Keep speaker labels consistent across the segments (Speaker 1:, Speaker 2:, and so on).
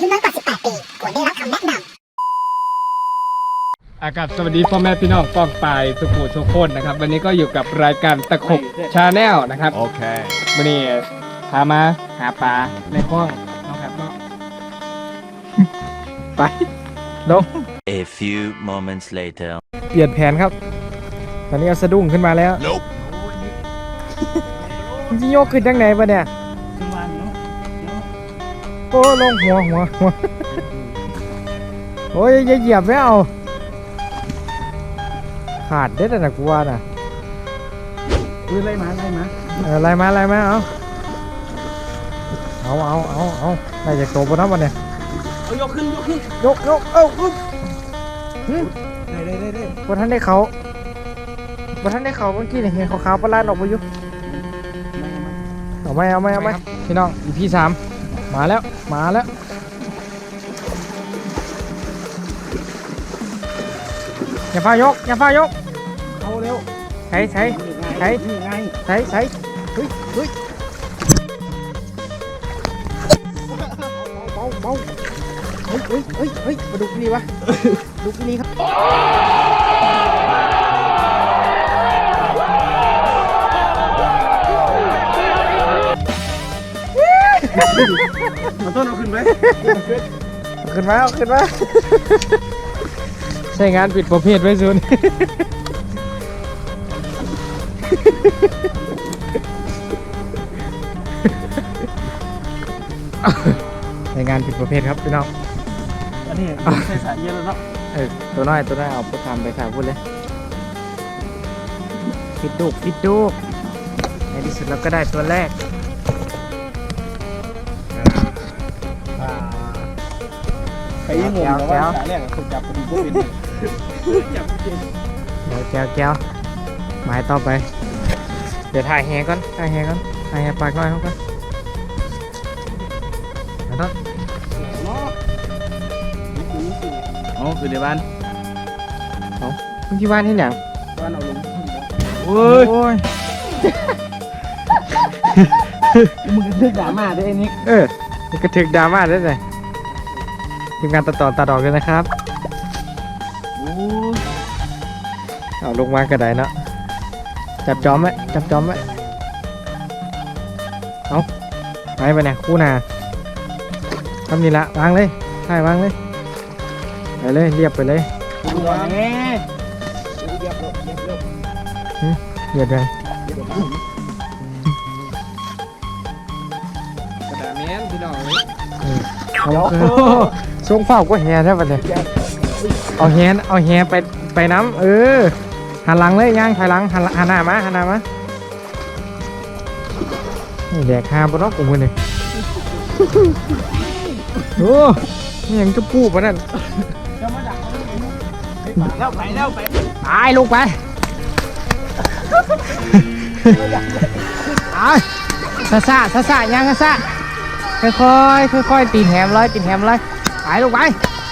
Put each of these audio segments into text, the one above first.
Speaker 1: ที่มากกว่า 18
Speaker 2: ปีควรได้รับคำแนะนำ
Speaker 3: อากับ
Speaker 1: สวัสดีพ่อแม่พี่น้องป้องไปสุขุสุขคนนะครับ วันนี้ก็อยู่กับรายการตะขบชาแนลนะครับ
Speaker 4: โอเค
Speaker 1: วันนี้พามาหาปลาในห้องน้องครับก็ไปลง
Speaker 5: A few moments later
Speaker 1: เปลี่ยนแผนครับ ตอนนี้เอาสะดุ้งขึ้นมาแล้วมันจะโยกขึ้นจังไหนปะเนี่ย โอ้ลงหัวหัวหัวโอ้ยอย่าเหยียบไม่เอา ขาดเด็ดอะนะกูว่าน่ะ
Speaker 6: อุ้ยไล่มาไล่มา
Speaker 1: เอออะไรมาอะไรมาเอาเอาเอาเอาเอาได้จากโตบนน้ำมันเนี่ย
Speaker 6: เอายกขึ้นยกขึ้น
Speaker 1: ยกยกเอ้าอึ๊บหึ
Speaker 6: ได้ได้ได้ได้
Speaker 1: บนท่านได้เขาบนท่านได้เขาเมื่อกี้เนี่ยเห็นขาวๆประหลาดออกมาอยู่เอาไหมเอาไหมเอาไหมพี่น้องอีพีสามมาแล้ว มาแล้ว อย่าฟ้ายก อย่าฟ้ายก
Speaker 6: เอาเร็ว
Speaker 1: ใช้ใช้ใช้
Speaker 6: นี่ไง
Speaker 1: ใช้ใช้เฮ้ยเฮ้ยเบาเบาเฮ้ยเฮ้ยเฮ้ยเฮ้ยมาดูนี่วะดูนี่ครับ
Speaker 6: มันต้นเอาขึ้นไหม
Speaker 1: เอาขึ้นมาเอาขึ้นมาใช่งานปิดประเภทไว้ซุนใช้งานผิดประเภทครับพี่น้อง
Speaker 6: อันนี้ใส่สายเยอะแล้วเนาะ
Speaker 1: เออตัวน้อยตัวน้อยเอาไปทำไปขายพูดเลยปิดดูกปิดดูกในที่สุดเราก็ได้ตัวแรก
Speaker 6: ไปยิงงงแต่ว่าสายแรกเขาจับพอดีพวกเป็นจับเก่ง
Speaker 1: เดี๋ยวแก้วแก้วหมายต่อไป เดี๋ยวถ่ายแฮก่อนถ่ายแฮก่อนถ่ายแฮปากน้อยเขาก่อนแล้วต้อง
Speaker 6: เนาะอ๋อคือในบ้าน
Speaker 1: มึงที่บ้านที่ไหน
Speaker 6: บ้านเอาลง
Speaker 1: โอ้ยโอ้ย
Speaker 6: มึงก็เลือกด่ามาได้ไอ้นิก
Speaker 1: เออนี่กระถึกดราม่าได้เลย ทีมงานตัดต่อตัดออกเลยนะครับ
Speaker 6: โอ้
Speaker 1: เอาลงมากระไดเนาะจับจอมไหมจับจอมไหมเอาไปไปเนี่ยคู่นาทำนี่ละวางเลยใช่วางเลยไปเลยเรียบไปเลย
Speaker 6: ดูหน่อยแน่เรียบเร็วเรียบเร็ว
Speaker 1: เรียบเลย
Speaker 6: กระดาษแม่นพี่น้อง เอา
Speaker 1: ช่วงเฝ้าก็แฮใช่ปะเนี่ยเอาแฮนเอาแฮไปไปน้ำเออหันหลังเลยย่างถอยหลังหันหันหน้ามาหันหน้ามานี่แดกฮาบนรอกกูมือนี่โอ้นี่ยังจะปูปะนั่น
Speaker 6: แล้วไปแล้วไป
Speaker 1: ตายลงไปตายซาซาซาซายังซา ซาค่อยค่อยๆค่อยๆตีนแหมเลยตีนแหมเลยตายลงไป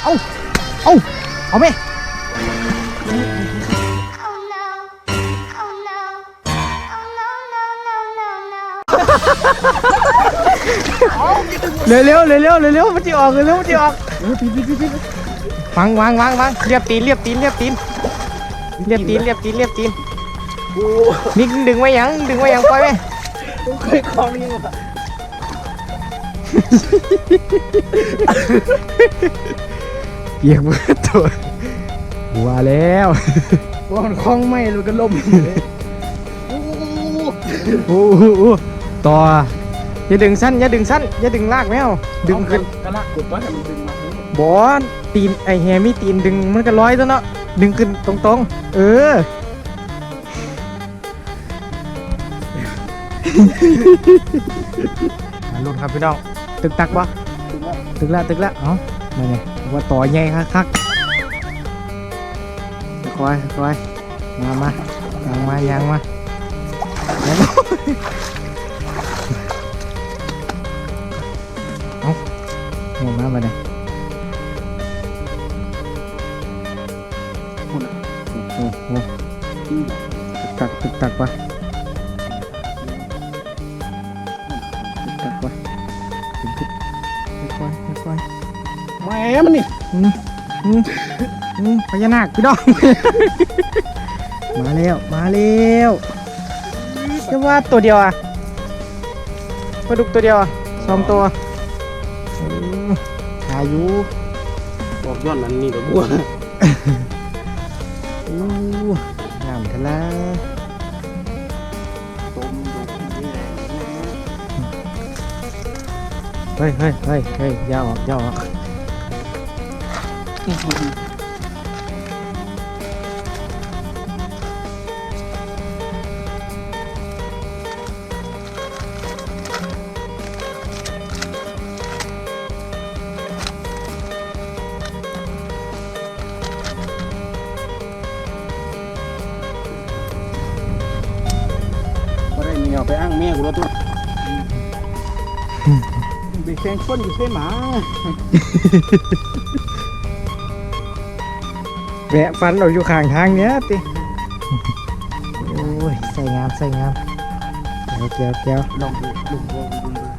Speaker 1: เอาเอาเอาไหม
Speaker 7: Oh no. Oh no. Oh no, no, no, no, no.
Speaker 1: เร็วเร็วเร็วเร็วเร็วเร็วมันจะออกเร็วเร็วมันจะออกวางวางวางวางเรียบตีนเรียบตีนเรียบตีนเรียบตีนเรียบตีนเรียบตีนนี่ดึงไว้ยังดึงไว้ยังปล่อยไหม
Speaker 6: กูเคยคล้องนี่มา
Speaker 1: เปียกหมดตัวหัวแล้ว
Speaker 6: ว่ามันคล้องไม่มันก็ล่ม
Speaker 1: โอ้โหต่ออย่าดึงสั้นอย่าดึงสั้นอย่าดึงลากแมวดึงขึ้น
Speaker 6: กระลักกดว่าให้มันดึงมา
Speaker 1: บอลตีนไอแฮมีตีนดึงมันก็ร้อยตัวเนาะดึงขึ้นตรงๆ เออมาลุ้นครับพี่น้อง ตึกตักวะตึกละตึกละเอ้ามาไงว่าต่อใหญ่คักๆค่อยค่อยมามายังมายังมางมาเอ้าหมดมาไปเนี่ยโอ้โหตึกตักตึกตักวะ
Speaker 6: มมันนี่
Speaker 1: ๆอืมอืมอืมพญานาคพี่น้อง มาแล้วมาแล้วจะว่าตัวเดียวอะปลาดุกตัวเดียวอะสองตัวอืมอายุ
Speaker 6: บอกย้อนนั้นนี่ก็บัว
Speaker 1: อู้งามทะละ
Speaker 6: ต้มดูนี่แหละ
Speaker 1: เฮ้ยเฮ้ยเฮ้ยเฮ้ยอยาออกอยาออก
Speaker 6: ก็ได้มีเอาไปอ้างแม่กู
Speaker 1: แวะฟันเราอยู่ข้างทางเนี้ยติโอ้ยใส่งามใส่งามเกียวเกียวเกียว
Speaker 6: ลองดูลุงวงดู